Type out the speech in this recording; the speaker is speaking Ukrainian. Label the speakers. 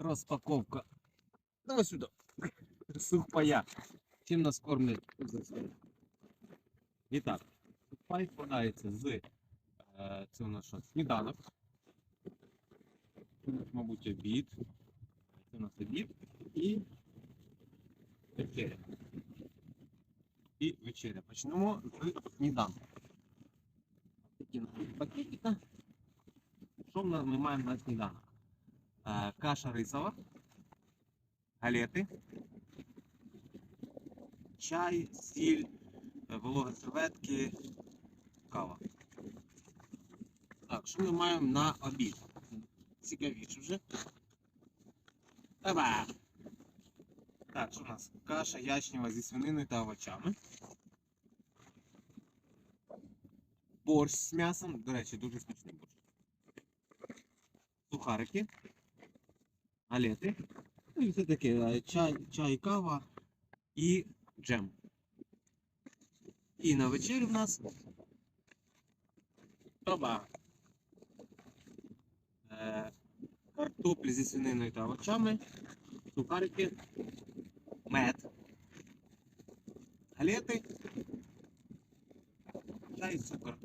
Speaker 1: Розпаковка. Давай сюди. Сухпая. Чим нас кормлять за це? І так, сухпай складається з. Е, це у нас що? Сніданок. Це у нас, мабуть, обід. Це у нас обід і вечеря. І вечеря. Почнемо з сніданку. Такі наші пакетика. Що в нас ми маємо на сніданок? Е, каша рисова, галети, чай, сіль, е, вологі серветки, кава. Так, що ми маємо на обід? Цікавіше вже. Опа! Так, що у нас? Каша ячнева зі свининою та овочами. Борщ з м'ясом. До речі, дуже смачний борщ. Сухарики. Галети. Ну і все таке. Чай, чай, кава і джем. І на вечерю в нас. Оба. Е, картоплі зі свининою та овочами. Сухарики. Мед. Галети. Чай і цукор.